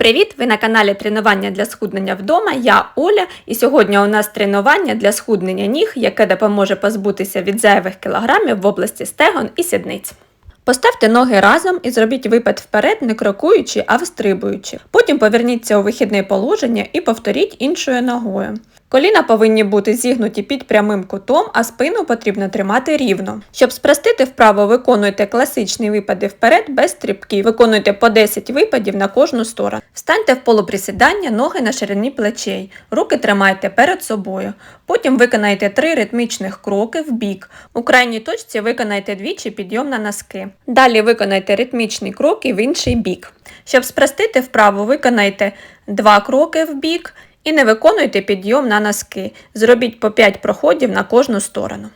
Привіт! Ви на каналі Тренування для схуднення вдома. Я Оля, і сьогодні у нас тренування для схуднення ніг, яке допоможе позбутися від зайвих кілограмів в області стегон і сідниць. Поставте ноги разом і зробіть випад вперед, не крокуючи, а встрибуючи. Потім поверніться у вихідне положення і повторіть іншою ногою. Коліна повинні бути зігнуті під прямим кутом, а спину потрібно тримати рівно. Щоб спростити вправо, виконуйте класичні випади вперед без стрибків. Виконуйте по 10 випадів на кожну сторону. Встаньте в полуприсідання, ноги на ширині плечей. Руки тримайте перед собою. Потім виконайте 3 ритмічних кроки в бік. У крайній точці виконайте двічі підйом на носки. Далі виконайте ритмічні кроки в інший бік. Щоб спростити вправу, виконайте 2 кроки в бік і не виконуйте підйом на носки. Зробіть по 5 проходів на кожну сторону.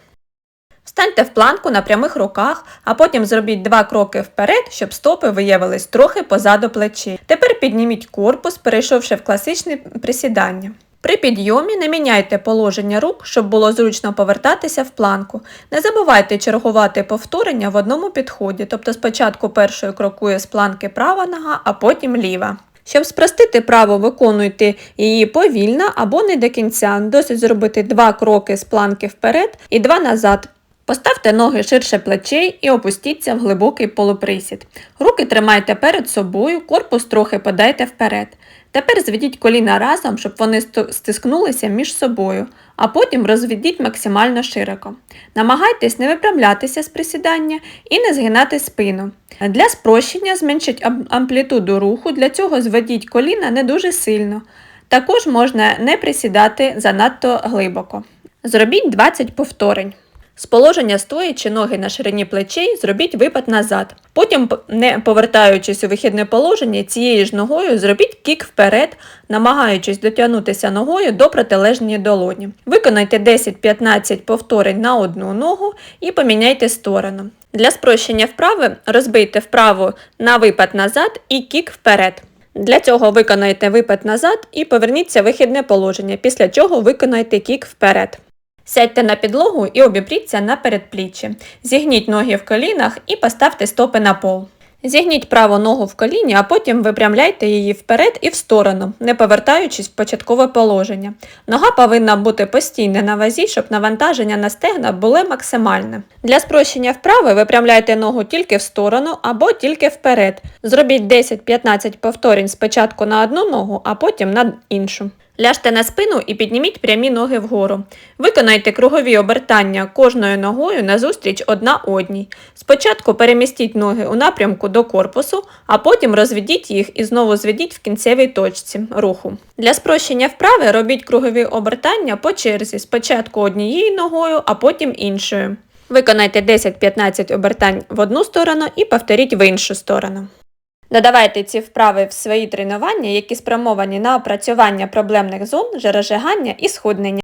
Встаньте в планку на прямих руках, а потім зробіть два кроки вперед, щоб стопи виявились трохи позаду плечі. Тепер підніміть корпус, перейшовши в класичне присідання. При підйомі не міняйте положення рук, щоб було зручно повертатися в планку. Не забувайте чергувати повторення в одному підході, тобто спочатку першою крокує з планки права нога, а потім ліва. Щоб спростити право, виконуйте її повільно або не до кінця. Досить зробити два кроки з планки вперед і два назад. Поставте ноги ширше плечей і опустіться в глибокий полуприсід. Руки тримайте перед собою, корпус трохи подайте вперед. Тепер зведіть коліна разом, щоб вони стискнулися між собою, а потім розведіть максимально широко. Намагайтесь не виправлятися з присідання і не згинати спину. Для спрощення зменшіть амплітуду руху, для цього зведіть коліна не дуже сильно. Також можна не присідати занадто глибоко. Зробіть 20 повторень. З положення стоячи ноги на ширині плечей, зробіть випад назад. Потім, не повертаючись у вихідне положення, цією ж ногою зробіть кік вперед, намагаючись дотягнутися ногою до протилежної долоні. Виконайте 10-15 повторень на одну ногу і поміняйте сторону. Для спрощення вправи розбийте вправу на випад назад і кік вперед. Для цього виконайте випад назад і поверніться в вихідне положення, після чого виконайте кік вперед. Сядьте на підлогу і обіпріться на передпліччі. Зігніть ноги в колінах і поставте стопи на пол. Зігніть праву ногу в коліні, а потім випрямляйте її вперед і в сторону, не повертаючись в початкове положення. Нога повинна бути постійно на вазі, щоб навантаження на стегна було максимальне. Для спрощення вправи випрямляйте ногу тільки в сторону або тільки вперед. Зробіть 10-15 повторень спочатку на одну ногу, а потім на іншу. Ляжте на спину і підніміть прямі ноги вгору. Виконайте кругові обертання кожною ногою назустріч одна одній. Спочатку перемістіть ноги у напрямку до корпусу, а потім розведіть їх і знову зведіть в кінцевій точці руху. Для спрощення вправи робіть кругові обертання по черзі, спочатку однією ногою, а потім іншою. Виконайте 10-15 обертань в одну сторону і повторіть в іншу сторону. Додавайте ці вправи в свої тренування, які спрямовані на опрацювання проблемних зон, жирожигання і схуднення.